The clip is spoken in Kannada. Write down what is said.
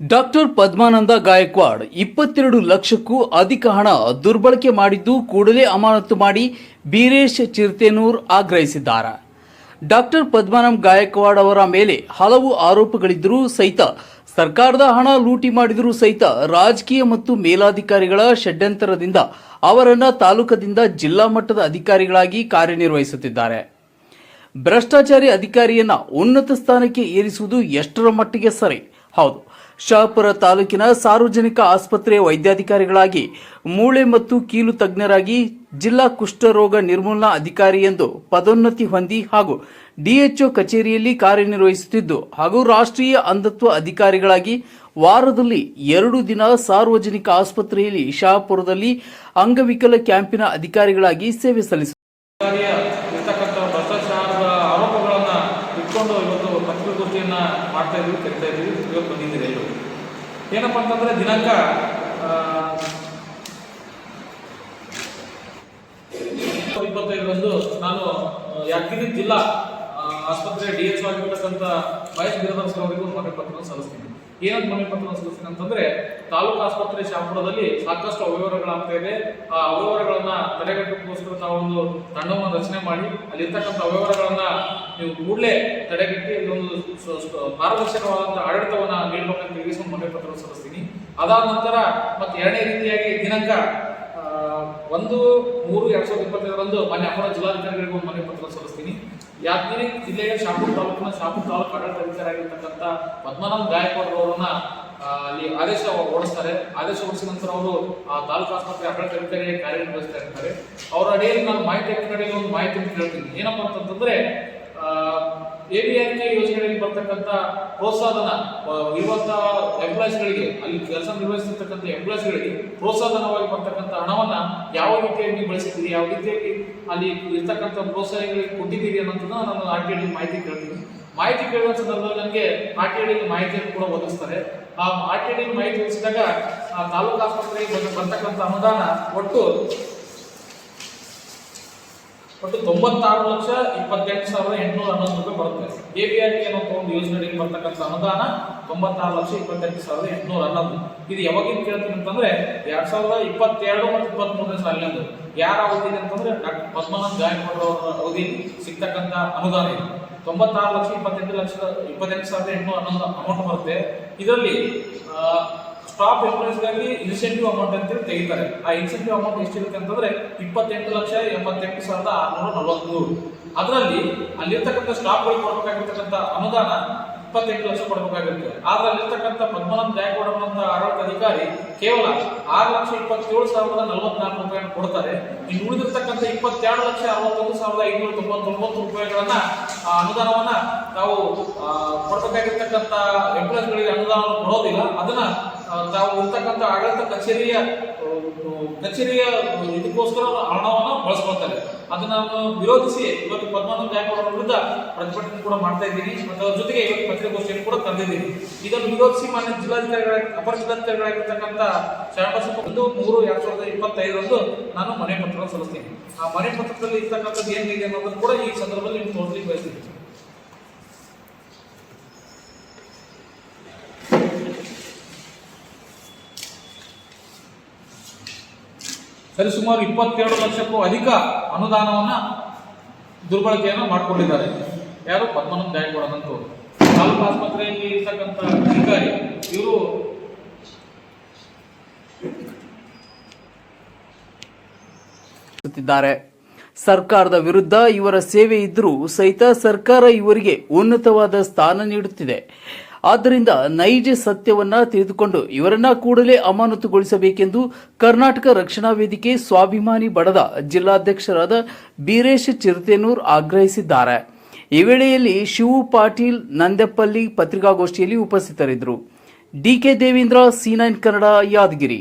ಡಾಕ್ಟರ್ ಪದ್ಮಾನಂದ ಗಾಯಕ್ವಾಡ್ ಇಪ್ಪತ್ತೆರಡು ಲಕ್ಷಕ್ಕೂ ಅಧಿಕ ಹಣ ದುರ್ಬಳಕೆ ಮಾಡಿದ್ದು ಕೂಡಲೇ ಅಮಾನತು ಮಾಡಿ ಬೀರೇಶ್ ಚಿರ್ತೇನೂರ್ ಆಗ್ರಹಿಸಿದ್ದಾರೆ. ಡಾಕ್ಟರ್ ಪದ್ಮಾನಂದ ಗಾಯಕ್ವಾಡ್ ಅವರ ಮೇಲೆ ಹಲವು ಆರೋಪಗಳಿದ್ದರೂ ಸಹಿತ ಸರ್ಕಾರದ ಹಣ ಲೂಟಿ ಮಾಡಿದರೂ ಸಹಿತ ರಾಜಕೀಯ ಮತ್ತು ಮೇಲಾಧಿಕಾರಿಗಳ ಷಡ್ಯಂತರದಿಂದ ಅವರನ್ನು ತಾಲೂಕದಿಂದ ಜಿಲ್ಲಾ ಮಟ್ಟದ ಅಧಿಕಾರಿಗಳಾಗಿ ಕಾರ್ಯನಿರ್ವಹಿಸುತ್ತಿದ್ದಾರೆ. ಭ್ರಷ್ಟಾಚಾರಿ ಅಧಿಕಾರಿಯನ್ನ ಉನ್ನತ ಸ್ಥಾನಕ್ಕೆ ಏರಿಸುವುದು ಎಷ್ಟರ ಮಟ್ಟಿಗೆ ಸರಿ? ಹೌದು. ಶಹಾಪುರ ತಾಲೂಕಿನ ಸಾರ್ವಜನಿಕ ಆಸ್ಪತ್ರೆಯ ವೈದ್ಯಾಧಿಕಾರಿಗಳಾಗಿ ಮೂಳೆ ಮತ್ತು ಕೀಲು ತಜ್ಞರಾಗಿ ಜಿಲ್ಲಾ ಕುಷ್ಠರೋಗ ನಿರ್ಮೂಲನಾ ಅಧಿಕಾರಿ ಎಂದು ಪದೋನ್ನತಿ ಹೊಂದಿ ಹಾಗೂ ಡಿಎಚ್ಒ ಕಚೇರಿಯಲ್ಲಿ ಕಾರ್ಯನಿರ್ವಹಿಸುತ್ತಿದ್ದು ಹಾಗೂ ರಾಷ್ಟ್ರೀಯ ಅಂಧತ್ವ ಅಧಿಕಾರಿಗಳಾಗಿ ವಾರದಲ್ಲಿ ಎರಡು ದಿನ ಸಾರ್ವಜನಿಕ ಆಸ್ಪತ್ರೆಯಲ್ಲಿ ಶಹಾಪುರದಲ್ಲಿ ಅಂಗವಿಕಲ ಕ್ಯಾಂಪಿನ ಅಧಿಕಾರಿಗಳಾಗಿ ಸೇವೆ ಸಲ್ಲಿಸುತ್ತಾರೆ ಇವತ್ತು ಇದು. ಏನಪ್ಪ ಅಂತಂದ್ರೆ ದಿನಾಂಕ ಇಪ್ಪತ್ತೈದರಂದು ನಾನು ಯಾದಗಿರಿ ಜಿಲ್ಲಾ ಆಸ್ಪತ್ರೆ ಡಿ ಎಚ್ ಆಗಿರ್ತಕ್ಕಂಥ ವಯಸ್ಸು ಗಿರಿಧರ್ ಅವರಿಗೂ ಮನವಿ ಪತ್ರವನ್ನು ಸಲ್ಲಿಸ್ತೀನಿ. ಏನಂತ ಮನವಿ ಪತ್ರ ಸಲ್ಲಿಸ್ತೀನಿ ಅಂತಂದ್ರೆ ತಾಲೂಕು ಆಸ್ಪತ್ರೆ ಶಾಪುರದಲ್ಲಿ ಸಾಕಷ್ಟು ಅವ್ಯವಹಾರಗಳಾಗ್ತಾ ಇದೆ. ಆ ಅವ್ಯವಹಾರಗಳನ್ನ ತಾವು ತಾವೊಂದು ತಂಡವನ್ನು ರಚನೆ ಮಾಡಿ, ಅಲ್ಲಿರ್ತಕ್ಕಂಥ ಅವ್ಯವಹಾರಗಳನ್ನ ನೀವು ಕೂಡಲೇ ತಡೆಗಟ್ಟಿ ಒಂದು ಪಾರದರ್ಶಕವಾದಂಥ ಆಡಳಿತವನ್ನ ನೀಡಬೇಕಂತ ತಿಳಿಸಿ ಮನವಿ ಪತ್ರ ಸಲ್ಲಿಸ್ತೀನಿ. ಅದಾದ ನಂತರ ಮತ್ತೆ ಎರಡನೇ ರೀತಿಯಾಗಿ ದಿನಾಂಕ ಒಂದು ಮೂರು ಎರಡ್ ಸಾವಿರದ ಇಪ್ಪತ್ತೈದರಂದು ಮಾನ್ಯ ಅಪರ ಜಿಲ್ಲಾಧಿಕಾರಿಗಳಿಗೆ ಒಂದು ಮನವಿ ಪತ್ರ ಸಲ್ಲಿಸ್ತೀನಿ. ಯಾದಗಿರಿ ಜಿಲ್ಲೆಯ ಶಾಪುರ್ ತಾಲೂಕಿನ ಶಾಪುರ್ ತಾಲೂಕು ಆಡಳಿತಾಧಿಕಾರಿಯಾಗಿರ್ತಕ್ಕಂಥ ಪದ್ಮನಾಭ ಗಾಯಕ್ವಾಡ್ ಅವರನ್ನ ಅಲ್ಲಿ ಆದೇಶ ಓಡಿಸ್ತಾರೆ ಆದೇಶ ಓಡಿಸಿದ ನಂತರ ಅವರು, ಆ, ತಾಲೂಕು ಆಸ್ಪತ್ರೆ ಆಡಳಿತಾಧಿಕಾರಿಯಾಗಿ ಕಾರ್ಯನಿರ್ವಹಿಸ್ತಾ ಇರ್ತಾರೆ. ಅವರ ಅಡಿಯಲ್ಲಿ ನಾನು ಮಾಹಿತಿ ಒಂದು ಮಾಹಿತಿಯನ್ನು ಕೇಳ್ತೀನಿ. ಏನಪ್ಪಾ ಅಂತಂತಂದ್ರೆ ಎ ಬಿ ಆರ್ ಕೆ ಯೋಜನೆಗಳಿಗೆ ಬರ್ತಕ್ಕಂಥ ಪ್ರೋತ್ಸಾಹನ ಇರುವಂಥ ಎಂಪ್ಲಾಯ್ಸ್ಗಳಿಗೆ ಅಲ್ಲಿ ಕೆಲಸ ನಿರ್ವಹಿಸಿರ್ತಕ್ಕಂಥ ಎಂಪ್ಲಾಯ್ಸ್ಗಳಿಗೆ ಪ್ರೋತ್ಸಾಹನವಾಗಿ ಬರ್ತಕ್ಕಂಥ ಹಣವನ್ನ ಯಾವ ರೀತಿಯಾಗಿ ಬಳಸಿದ್ದೀರಿ, ಯಾವ ರೀತಿಯಾಗಿ ಅಲ್ಲಿ ಇರ್ತಕ್ಕಂಥ ಪ್ರೋತ್ಸಾಹಗಳಿಗೆ ಕೊಟ್ಟಿದ್ದೀರಿ ಅನ್ನೋದನ್ನ ನಾನು ಆರ್ ಟಿ ಮಾಹಿತಿ ಕೇಳ್ತೀನಿ. ಮಾಹಿತಿ ಕೇಳುವ ಸಂದರ್ಭದಲ್ಲಿ ನನಗೆ ಆರ್ ಟಿ ಮಾಹಿತಿಯನ್ನು ಕೂಡ ಒದಗಿಸ್ತಾರೆ. ಆ ಆರ್ ಟಿ ಮಾಹಿತಿ ಒದಗಿಸಿದಾಗ ಆ ತಾಲೂಕು ಆಸ್ಪತ್ರೆಗೆ ಬರ್ತಕ್ಕಂಥ ಅನುದಾನ ಒಟ್ಟು ಒಟ್ಟು ತೊಂಬತ್ತಾರು ಲಕ್ಷ ಇಪ್ಪತ್ತೆಂಟು ಸಾವಿರದ ಎಂಟುನೂರ ಹನ್ನೊಂದು ರೂಪಾಯಿ ಬರುತ್ತೆ. ಎ ಬಿ ಆರ್ ಕೆ ಅನ್ನೋ ಒಂದು ಯೋಜನೆಯಲ್ಲಿ ಬರ್ತಕ್ಕಂಥ ಅನುದಾನ ತೊಂಬತ್ತಾರು ಲಕ್ಷ ಇಪ್ಪತ್ತೆಂಟು ಸಾವಿರದ ಎಂಟುನೂರ ಹನ್ನೊಂದು. ಇದು ಯಾವಾಗಿಂದ ಕೇಳ್ತೀನಿ ಅಂತಂದ್ರೆ ಎರಡ್ ಸಾವಿರದ ಇಪ್ಪತ್ತೆರಡು ಮತ್ತು ಇಪ್ಪತ್ಮೂರನೇ ಸಾಲಿನಂದು. ಯಾರ ಅವಧಿ ಅಂತಂದ್ರೆ ಡಾಕ್ಟರ್ ಪದ್ಮನಾಥ್ ಗಾಯಕವಾಡ ಅವರ ಅವಧಿ ಸಿಗ್ತಕ್ಕಂಥ ಅನುದಾನ ಇದು. ತೊಂಬತ್ತಾರು ಲಕ್ಷ ಇಪ್ಪತ್ತೆಂಟು ಲಕ್ಷ ಇಪ್ಪತ್ತೆಂಟು ಸಾವಿರದ ಎಂಟುನೂರ ಹನ್ನೊಂದು ಅಮೌಂಟ್ ಬರುತ್ತೆ. ಇದರಲ್ಲಿ ಸ್ಟಾಫ್ ಎಂಪ್ಲಾಯೀಸ್ಗಾಗಿ ಇನ್ಸೆಂಟಿವ್ ಅಮೌಂಟ್ ಅಂತೇಳಿ ತೆಗಿತಾರೆ. ಆ ಇನ್ಸೆಂಟಿವ್ ಅಮೌಂಟ್ ಎಷ್ಟಿರುತ್ತೆ ಅಂತಂದ್ರೆ ಇಪ್ಪತ್ತೆಂಟು ಲಕ್ಷ ಎಂಬತ್ತೆಂಟು ಸಾವಿರದ ಆರುನೂರ ನಲವತ್ಮೂರು. ಅದರಲ್ಲಿ ಅಲ್ಲಿರ್ತಕ್ಕಂಥ ಸ್ಟಾಫ್ಗಳಿಗೆ ಕೊಡಬೇಕಾಗಿರ್ತಕ್ಕಂಥ ಅನುದಾನ ಇಪ್ಪತ್ತೆಂಟು ಲಕ್ಷ ಕೊಡಬೇಕಾಗಿರುತ್ತೆ. ಆದ್ರೆ ಅಲ್ಲಿರ್ತಕ್ಕಂಥ ಪದ್ಮನಾಭ್ ಜಾಯಗೌಡ ಅಂತ ಆಡಳಿತ ಅಧಿಕಾರಿ ಕೇವಲ ಆರು ಲಕ್ಷ ಇಪ್ಪತ್ತೇಳು ಸಾವಿರದ ನಲವತ್ನಾಲ್ಕು ರೂಪಾಯಿಯನ್ನು ಕೊಡ್ತಾರೆ. ಇನ್ನು ಉಳಿದಿರ್ತಕ್ಕಂಥ ಇಪ್ಪತ್ತೆರಡು ಲಕ್ಷ ಅರವತ್ತೊಂದು ಸಾವಿರದ ಐನೂರ ತೊಂಬತ್ತೊಂಬತ್ತು ರೂಪಾಯಿಗಳನ್ನ ಆ ಅನುದಾನವನ್ನ ನಾವು ಕೊಡಬೇಕಾಗಿರ್ತಕ್ಕಂಥ ಎಂಪ್ಲಾಯ್ಸ್ಗಳಿಗೆ ಅನುದಾನವನ್ನು ಕೊಡೋದಿಲ್ಲ. ಅದನ್ನ ತಾವು ಇರ್ತಕ್ಕಂಥ ಆಡಳಿತ ಕಚೇರಿಯ ಕಚೇರಿಯ ಇದಕ್ಕೋಸ್ಕರ ಹಣವನ್ನು ಬಳಸ್ಕೊಳ್ತಾರೆ. ಅದನ್ನ ನಾನು ವಿರೋಧಿಸಿ ಇವತ್ತು ಪದ್ಮನಾಭ ಬ್ಯಾಂಕ್ ಅವರ ವಿರುದ್ಧ ಪ್ರತಿಭಟನೆ ಕೂಡ ಮಾಡ್ತಾ ಇದ್ದೀನಿ ಮತ್ತು ಅದ್ರ ಜೊತೆಗೆ ಇವತ್ತು ಪತ್ರಿಕಾಗೋಷ್ಠಿಯನ್ನು ಕೂಡ ತಂದಿದ್ದೀನಿ ಇದನ್ನು ವಿರೋಧಿಸಿ ಮಾನ್ಯ ಜಿಲ್ಲಾಧಿಕಾರಿಗಳ, ಅಪರ ಜಿಲ್ಲಾಧಿಕಾರಿಗಳಾಗಿರ್ತಕ್ಕಂಥ ಶರಣಬಸಪ್ಪ ಒಂದು, ಮೂರು, ಎರಡು ಸಾವಿರದ ಇಪ್ಪತ್ತೈದರಂದು ನಾನು ಮನೆ ಪತ್ರವನ್ನು ಸಲ್ಲಿಸ್ತೀನಿ. ಆ ಮನೆ ಪತ್ರದಲ್ಲಿ ಇರ್ತಕ್ಕಂಥದ್ದು ಏನಿದೆ ಅನ್ನೋದನ್ನು ಕೂಡ ಈ ಸಂದರ್ಭದಲ್ಲಿ ನಿಮ್ಗೆ ತೋರಿಸಲಿಕ್ಕೆ ಬಯಸ್ತೀನಿ ಸರಿಸುಮಾರು ಇಪ್ಪತ್ತೆರಡು ಲಕ್ಷಕ್ಕೂ ಅಧಿಕ ಅನುದಾನವನ್ನ ದುರ್ಬಳಕೆಯನ್ನು ಮಾಡಿಕೊಂಡಿದ್ದಾರೆ. ಯಾರು? ಪದ್ಮನಾಭ ಅಂತೂ. ತಾಲೂಕು ಆಸ್ಪತ್ರೆಯಲ್ಲಿ ಇರ್ತಕ್ಕಂಥ ಅಧಿಕಾರಿ, ಇವರು ಸರ್ಕಾರದ ವಿರುದ್ಧ ಇವರ ಸೇವೆ ಇದ್ದರೂ ಸಹಿತ ಸರ್ಕಾರ ಇವರಿಗೆ ಉನ್ನತವಾದ ಸ್ಥಾನ ನೀಡುತ್ತಿದೆ. ಆದ್ದರಿಂದ ನೈಜ ಸತ್ಯವನ್ನ ತಿಳಿದುಕೊಂಡು ಇವರನ್ನ ಕೂಡಲೇ ಅಮಾನತುಗೊಳಿಸಬೇಕೆಂದು ಕರ್ನಾಟಕ ರಕ್ಷಣಾ ವೇದಿಕೆ ಸ್ವಾಭಿಮಾನಿ ಬಡದ ಜಿಲ್ಲಾಧ್ಯಕ್ಷರಾದ ಬೀರೇಶ್ ಚಿರತೆನೂರ್ ಆಗ್ರಹಿಸಿದ್ದಾರೆ. ಈ ವೇಳೆಯಲ್ಲಿ ಶಿವು ಪಾಟೀಲ್ ನಂದೆಪ್ಪಲ್ಲಿ ಪತ್ರಿಕಾಗೋಷ್ಠಿಯಲ್ಲಿ ಉಪಸ್ಥಿತರಿದ್ದರು. D K Devendra, C nine Kannada, Yadgir.